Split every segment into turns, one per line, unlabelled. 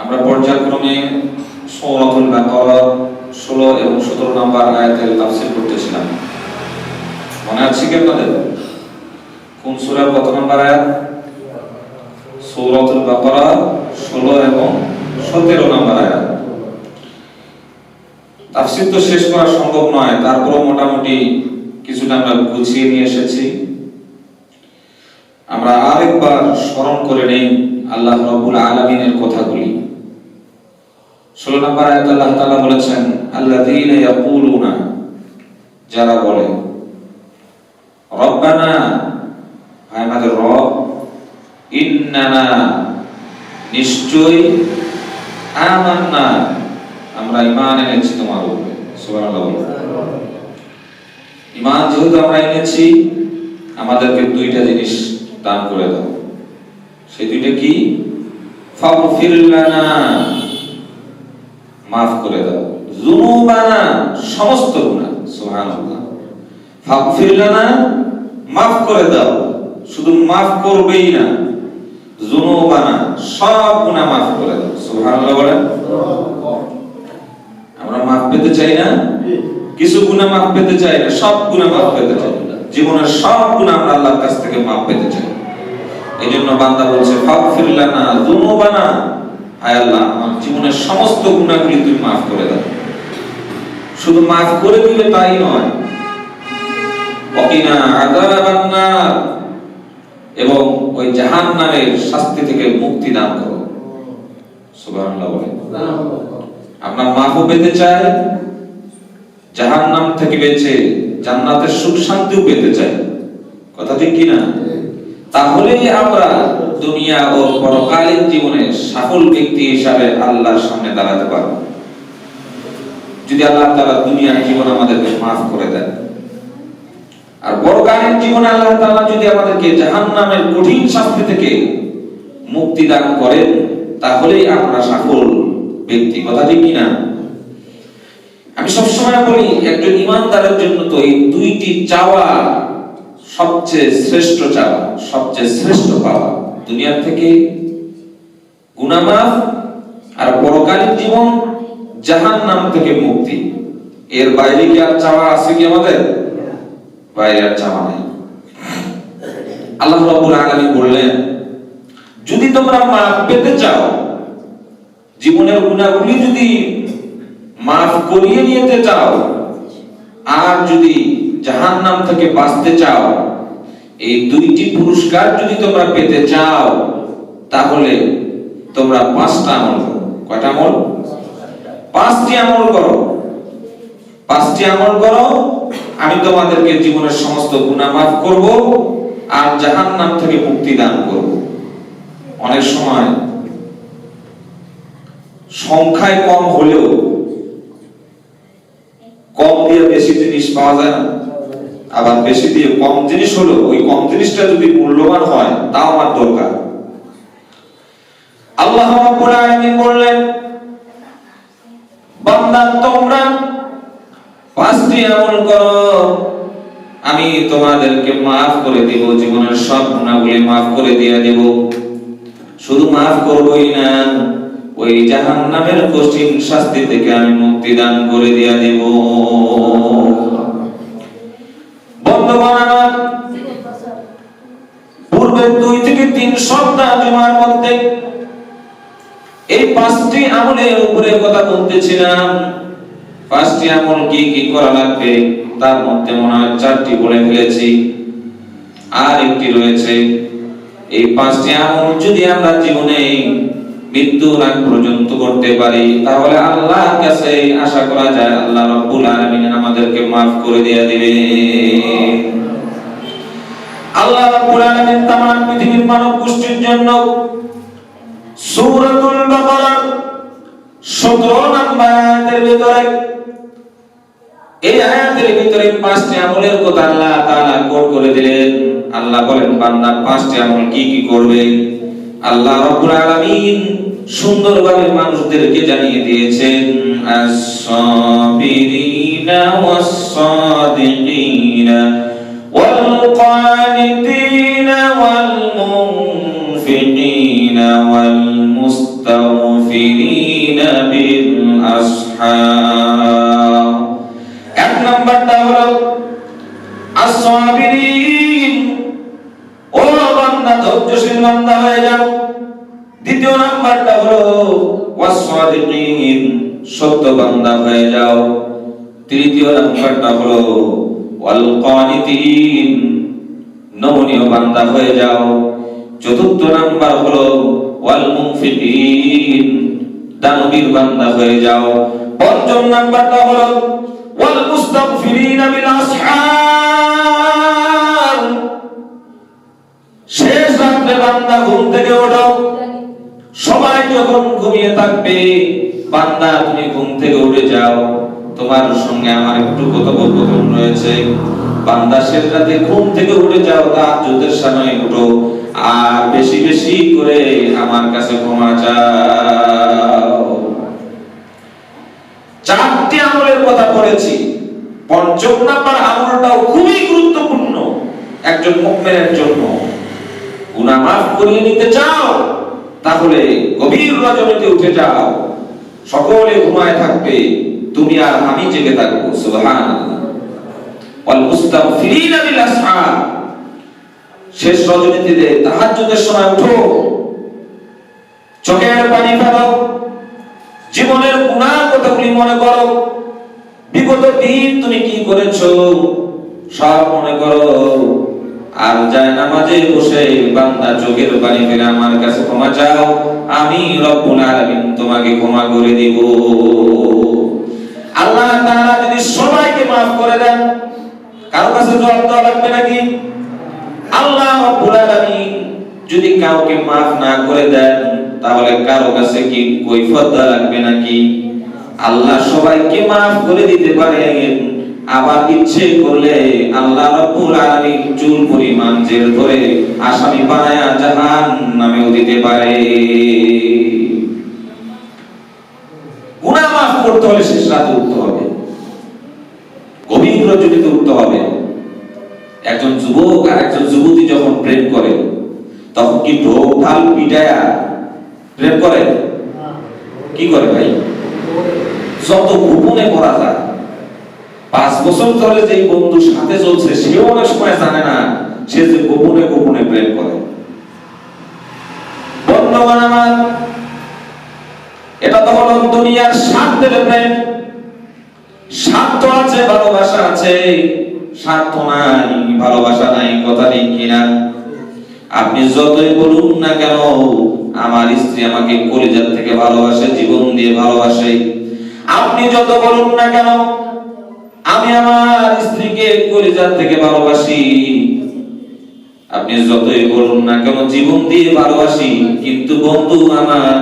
আমরা পর্যায়ক্রমে সৌরাতুল বাকারা ষোলো এবং সতেরো নম্বর আয়াতের তাফসীর করতেছিলাম মনে আছে কি আপনাদের? কোন সূরার কত নম্বর আয়াত? সৌরাতুল বাকারা ষোলো এবং সতেরো নম্বর আয়াত। তাফসীর তো শেষ করা সম্ভব নয়, তারপরও মোটামুটি কিছুটা আমরা গুছিয়ে নিয়ে এসেছি। আমরা আরেকবার স্মরণ করে নেই আল্লাহ রবুল আলামিনের কথাগুলি। ষোলো নম্বর আয়াত আল্লাহ তাআলা বলেছেন, আল্লাযীনা ইয়াকুলুনা যারা বলে, রব্বানা হায় আমাদের রব, ইন্নানা নিশ্চয় আমান্না, আমরা ঈমান এনেছি তোমার উপরে। বলুন। ঈমান যেহেতু আমরা এনেছি, আমাদেরকে দুইটা জিনিস দান করে দাও। সেই দুইটা কি? ফাগফির লানা মাফ করে দাও। যুনুবানা সমস্ত সুবহানাল্লাহ। ফাগফির লানা, মাফ করে দাও। শুধু মাফ করবেই না, যুনুবানা সব গুনাহ মাফ করে দাও। সুবহানাল্লাহ আমরা মাফ পেতে চাই না? কিছু গুনাহ মাফ পেতে চাই না, সব গুনাহ মাফ পেতে চাই জীবনের সব গুনাহ আমরা আল্লাহর কাছ থেকে মাফ পেতে চাই। এই জন্য বান্দা বলছে, ফাগফির লানা যুনুবানা আল্লাহ আমার জীবনের সমস্ত গুনাহগুলি তুমি মাফ করে দাও। শুধু মাফ করে দিলে তাই নয় আযাবান নার এবং ওই জাহান্নামের শাস্তি থেকে মুক্তি দান করো। সুবহানাল্লাহ বলেন। আপনার মাফও পেতে চায় জাহান্নাম থেকে বেঁচে জান্নাতের সুখ শান্তিও পেতে চায়। কথা ঠিক কিনা? তাহলেই আমরা দুনিয়া ও পরকালীন জীবনে সফল ব্যক্তি হিসাবে আল্লাহর সামনে দাঁড়াতে পারব। যদি আল্লাহ তাআলা দুনিয়ার জীবন আমাদেরকে মাফ করে দেন। আর পরকালীন জীবনে আল্লাহ তাআলা যদি আমাদেরকে জাহান্নামের কঠিন শাস্তি থেকে মুক্তি দান করেন, তাহলেই আমরা সফল ব্যক্তি, কথা ঠিক কি না আমি সবসময় বলি, একজন ইমানদারের জন্য তো এই দুইটি চাওয়া সবচেয়ে শ্রেষ্ঠ চাওয়া, সবচেয়ে শ্রেষ্ঠ পাওয়া। দুনিয়ার থেকে গুনামাফ আর পরকালীন জীবন জাহান্নাম থেকে মুক্তি। এর বাইরে কি আর চাওয়া আছে কি আমাদের? বাইরে আর চাওয়া নেই। আল্লাহ রাব্বুল আলামিন বললেন, যদি তোমরা মাফ পেতে চাও, জীবনের গুণাগুলি যদি মাফ করিয়ে নিতে চাও, আর যদি জাহান্নাম থেকে বাঁচতে চাও এই দুইটি পুরস্কার যদি তোমরা পেতে চাও, তাহলে তোমরা পাঁচটা আমল করো। কয়টা আমল? পাঁচটি আমল করো। পাঁচটি আমল করো। আমি তোমাদেরকে জীবনের সমস্ত গুনাহ মাফ করব আর জাহান্নাম থেকে মুক্তি দান করব। অনেক সময় সংখ্যায় কম হলেও কম দিয়ে বেশি জিনিস পাওয়া যায় না। আবার বেশি দিয়ে কম জিনিস হলো, ওই কম জিনিসটা যদি মূল্যবান হয়, তাও আমার দরকার। আল্লাহ বললেন, বান্দা, তোমরা পাঁচটি করো। আমি তোমাদেরকে মাফ করে দিব, জীবনের সব গুণাগুলি মাফ করে দিয়ে দেব। শুধু মাফ করবই না, ওই জাহান্নামের কঠিন শাস্তি থেকে আমি মুক্তি দান করে দিয়ে দেব। পূর্বে দুই থেকে তিন সপ্তাহ জমার মধ্যে এই পাঁচটি আমলের উপরে কথা বলতেছিলাম। পাঁচটি আমল কি কি করা লাগবে তার মধ্যে মনে হয় চারটি বলে ফেলেছি। আর একটি রয়েছে। এই পাঁচটি আমল যদি আমরা জীবনে মৃত্যুর আগ পর্যন্ত করতে পারি, তাহলে আল্লাহর কাছে আশা করা যায়, আল্লাহ রাব্বুল আলামিন আমাদেরকে maaf করে দিয়ে দিবে আল্লাহ রাব্বুল আলামিন তামাম পৃথিবীর মানব গোষ্ঠীর জন্য সূরাতুল বাকারা 17 নম্বর আয়াতের ভিতরে, এই আয়াতের ভিতরে পাঁচটি আমলের কথা আল্লাহ তাআলা কোট করে দিলেন। আল্লাহ বলেন, বান্দা, পাঁচটি আমল কি কি করবে? আল্লাহ রাব্বুল আলামিন সুন্দরভাবে মানুষদেরকে জানিয়ে দিয়েছেন আস-সাবিরিনা ওয়াস-সাদিকিনা ওয়াসসাদিকিন সত্য বান্দা হয়ে যাও। তৃতীয় নাম্বারটা হলো, ওয়াল কানিতিন, নমনীয় বান্দা হয়ে যাও। চতুর্থ নাম্বার হলো, ওয়াল দানবীর বান্দা হয়ে যাও। পঞ্চম নাম্বারটা হলো, ওয়াল মুস্তাগফিরিনা বিল আসহার শেষ রাত্রে বান্দা ঘুম যখন ঘুমিয়ে থাকবে, বান্দা, তুমি ঘুম থেকে উঠে যাও। তোমার সঙ্গে আমার একটু কথোপকথন রয়েছে। বান্দা শেষ রাতে ঘুম থেকে উঠে যাও তাহাজ্জুদের সময় উঠো। আর বেশি বেশি করে আমার কাছে ক্ষমা চাও। চারটি আমলের কথা পড়েছি পঞ্চম নাম্বার আমলটাও খুবই গুরুত্বপূর্ণ। একজন মুমিনের জন্য। গুনাহ মাফ করিয়ে নিতে চাও। তাহলে গভীর রজনীতে উঠে যাও। সকলে ঘুমায় থাকবে। তুমি আর আমি জেগে থাকব শেষ রজনীতে তাহাজ্জুদের সময় উঠো। চোখের পানি ফেলো। জীবনের গুনাহ কথাগুলি মনে করো। বিগত দিন তুমি কি করেছ? সব মনে করো। আর যায় নামাজে বসে বান্দা চোখের পানি ফেলে আমার কাছে ক্ষমা চাও, আমি রব্বুল আলামিন তোমাকে ক্ষমা করে দিব। আল্লাহ তাআলা যদি সবাইকে maaf করে দেন, কারও কাছে জবাব দেওয়া লাগবে নাকি? আল্লাহ রব্বুল আলামিন যদি কাউকে maaf না করে দেন, তাহলে কারও কাছে কি কৈফত দেওয়া লাগবে নাকি? আল্লাহ সবাইকে maaf করে দিতে পারেন। আবার ইচ্ছে করলে আল্লাহ রব্বুল আলামিন চুল পরিমাণ জেল ধরে আসামি বানায়া জাহান নামেও দিতে পারে। গুনাহ মাফ করতে হলে শেষ রাতে উঠতে হবে। গভীর রজনীতে উঠতে হবে। একজন যুবক আর একজন যুবতী যখন প্রেম করে তখন কি ঢোক ঢাল পিটায়া প্রেম করে? কি করে ভাই? যত গোপনে করা যায়। পাঁচ বছর ধরে যে বন্ধু সাথে চলছে, সেও অনেক সময় জানে না, সে যে গোপনে গোপনে প্রেম করে। বন্ধুগণ আমার, এটা দুনিয়ার স্বার্থের প্রেম। স্বার্থ আছে, ভালোবাসা আছে। স্বার্থ নাই, ভালোবাসা নাই, কথা নেই কিনা? আপনি যতই বলুন না কেন, আমার স্ত্রী আমাকে কলিজার থেকে ভালোবাসে, জীবন দিয়ে ভালোবাসে। আপনি যত বলুন না কেন আমি আমার স্ত্রীকে কলিজার থেকে ভালোবাসি। আপনি যতই বলুন না কেন, জীবন দিয়ে ভালোবাসি, কিন্তু বন্ধু আমার,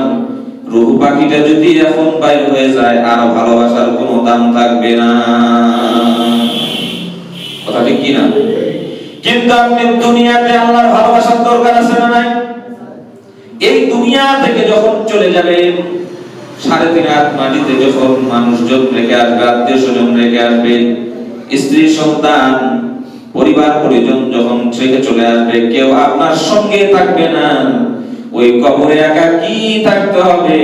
রুহু পাখিটা যদি এখন বাইর হয়ে যায়, আর ভালোবাসার কোনো দাম থাকবে না। কথা ঠিক কি না কিন্তু আপনি দুনিয়াতে আল্লাহর ভালোবাসার দরকার আছে না নাই? এই দুনিয়া থেকে যখন চলে যাবেন সাড়ে তিন হাত মাটিতে যখন মানুষজন রেখে আসবে, আত্মীয় স্বজন রেখে আসবে, স্ত্রী, সন্তান, পরিবার, পরিজন যখন ছেড়ে চলে আসবে, কেউ আপনার সঙ্গে থাকবে না। ওই কবরে একা কি থাকতে হবে?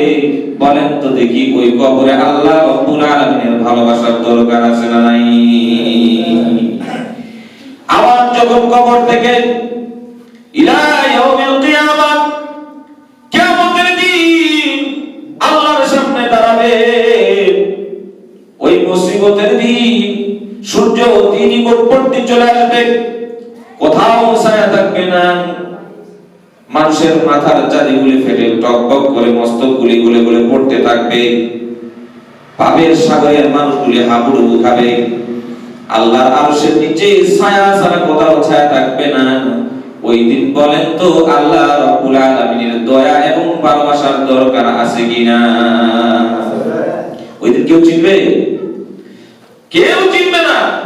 বলেন তো দেখি, ওই কবরে আল্লাহ রব্বুল আলামিনের ভালোবাসার দরকার আছে না নাই? আবার যখন কবর থেকে ইলা ইয়াউমিল নিকটবর্তী চলে আসবে। কোথাও ছায়া থাকবে না। মানুষের মাথার চারিগুলি ফেটে টকবক করে মস্তক গুলি গুলে গুলে পড়তে থাকবে। পাপের সাগরের মানুষগুলি খাবে। আল্লাহর আরশের নিচে ছায়া ছাড়া কোথাও ছায়া থাকবে না। ওই দিন বলেন তো, আল্লাহ রব্বুল আলামিনের দয়া এবং ভালোবাসার দরকার আছে কিনা? ওই দিন কেউ চিনবে? কেউ চিনবে না।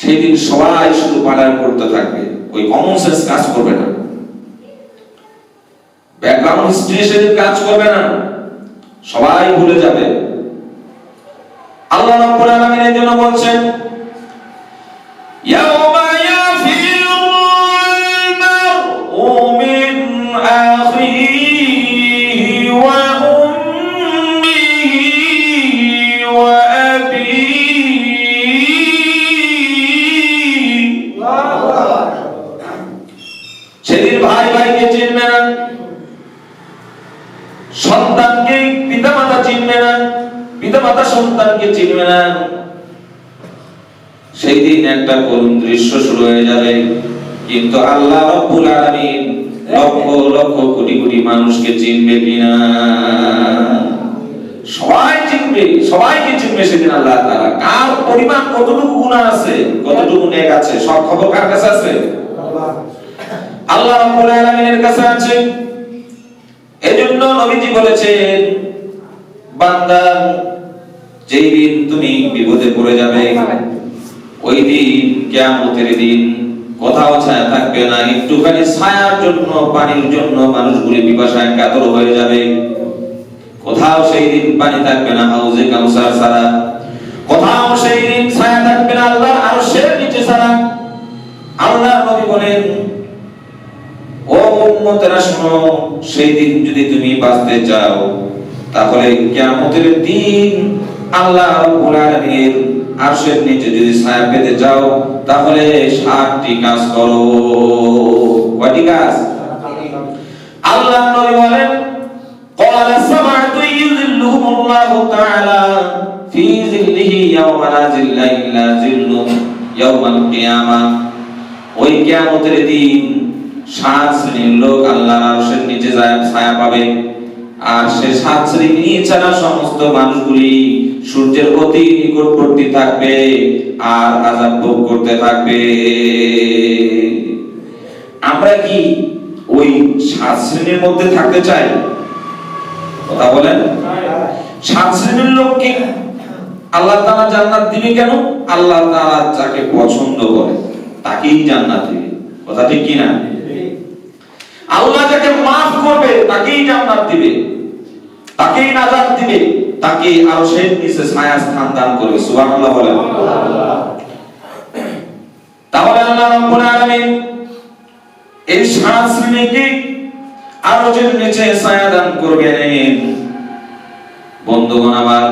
সেদিন সবাই শুধু পালন করতে থাকবে। ওই কমন সেন্স কাজ করবে না। ব্যাকগ্রাউন্ড হিস্ট্রি সেদিন কাজ করবে না। সবাই ভুলে যাবে। আল্লাহ রাব্বুল আলামিন এর জন্য বলছেন সেদিন ভাই ভাইকে চিনবে না। সন্তানকে পিতা মাতা চিনবে না। পিতা মাতা সন্তানকে চিনবে না। সেই দিন একটা করুণ দৃশ্য শুরু হয়ে যাবে। কিন্তু আল্লাহ রব্বুল আলামিন লক্ষ লক্ষ কোটি কোটি মানুষকে চিনবে কিনা। সবাই চিনবে সবাইকে চিনবে সেদিন আল্লাহ তাআলা? কার পরিমাণ কতটুকু গুনাহ আছে, কতটুকু নেক আছে, সব খবর কার কাছে আছে? আল্লাহ রাব্বুল আলামিনের কাছে আছে। এজন্য নবীজি বলেছেন, বান্দা, যেই দিন তুমি বিপদে পড়ে যাবে, ওই দিন কিয়ামতের দিন কোথাও ছায়া থাকবে না, একটুখানি ছায়ার জন্য, পানির জন্য মানুষগুলি পিপাসায় কাতর হয়ে যাবে। কোথাও সেই দিন পানি থাকবে না, হাউজে কাউসার ছাড়া। কোথাও সেই দিন ছায়া থাকবে না আল্লাহ আর শের নিচে ছাড়া। আল্লাহ নবী বলেন, ও উম্মতেরা শোনো, সেই দিন যদি তুমি বাঁচতে চাও, তাহলে কিয়ামতের দিন আল্লাহ রাব্বুল আলামিনের আরশের নিচে যদি ছায়া পেতে চাও, তাহলে সাতটি কাজ করো। সমস্ত মানুষগুলি সূর্যের অতি নিকটবর্তী থাকবে আর আজাব ভোগ করতে থাকবে। আমরা কি ওই সাত শ্রেণির মধ্যে থাকতে চাই? কথা বলেন। সাত শ্রেণির লোক আল্লাহ তাআলা জান্নাত দিবে কেন? আল্লাহ তাআলা যাকে পছন্দ করে, তাকেই জান্নাত দিবে। কথা ঠিক কি না আল্লাহ যাকে মাফ করবে, তাকেই জান্নাত দিবে। তাকেই নাজাত দিবে তাকে আরও সেই নিচে ছায়া স্থান দান করবে। সুবহানাল্লাহ বলেন। তাহলে আল্লাহ রাব্বুল আলামিন এই সাত শ্রেণীকে আরও যে নিচে ছায়া দান করবেন। বন্ধুগণ আমার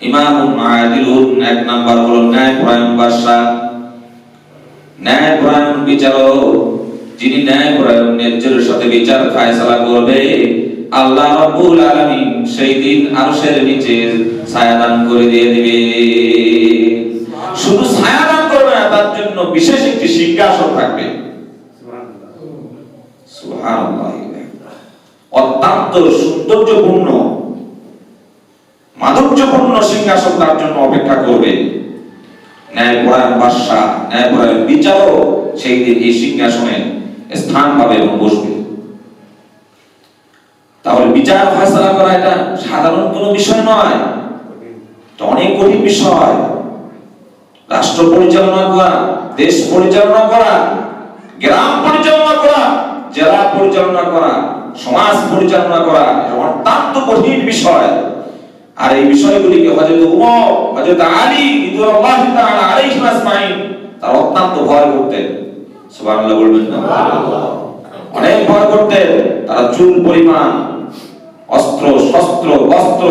ইমাম আদিলুন এক নাম্বার হলো ন্যায় পরায়ণ বাদশা বিচারক, যিনি ন্যায় পরায়ণ ন্যায্যের সাথে বিচার ফায়সালা করবে, আল্লাহ রাব্বুল আলামিন সেই দিন আরশের নিচে ছায়া দান করে দিয়ে দিবে। শুধু ছায়া দান করবে না, তার জন্য বিশেষ একটি সিংহাসন থাকবে। সুবহানাল্লাহ। অত্যন্ত সৌন্দর্যপূর্ণ মাধুর্যপূর্ণ সিংহাসন তার জন্য অপেক্ষা করবে। ন্যায়পরায়ণ বাদশা ন্যায়পরায়ণ বিচারক সেই দিন এই সিংহাসনে স্থান পাবে এবং বসবে। তাহলে বিচার ফয়সালা করা এটা সাধারণ কোনো বিষয় নয়। অনেক কঠিন বিষয়। রাষ্ট্র পরিচালনা করা, দেশ পরিচালনা করা, গ্রাম পরিচালনা করা, জেলা পরিচালনা করা, সমাজ পরিচালনা করা অত্যন্ত কঠিন বিষয়। আর এই বিষয়গুলিকে হযরত উমর হযরত আলী রাদিয়াল্লাহু তাআলা আলাইহিম আজমাইন তারা অত্যন্ত ভয় করতেন। সুবহানাল্লাহ বলবেন না? অনেক ভয় করতেন। তারা চুল পরিমাণ অস্ত্র শস্ত্র বস্ত্র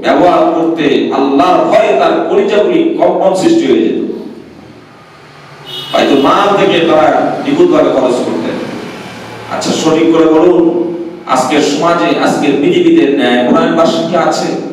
ব্যবহার করতে আল্লাহর ভয়ে তার কলিজাগুলি কম্পন সৃষ্টি হয়ে যেত। হয়তো মাল থেকে তারা নিখুঁতভাবে খরচ করতেন। আচ্ছা সঠিক করে বলুন আজকের সমাজে আজকের পৃথিবীতে ন্যায় পরায়ণ বাসী কি আছে?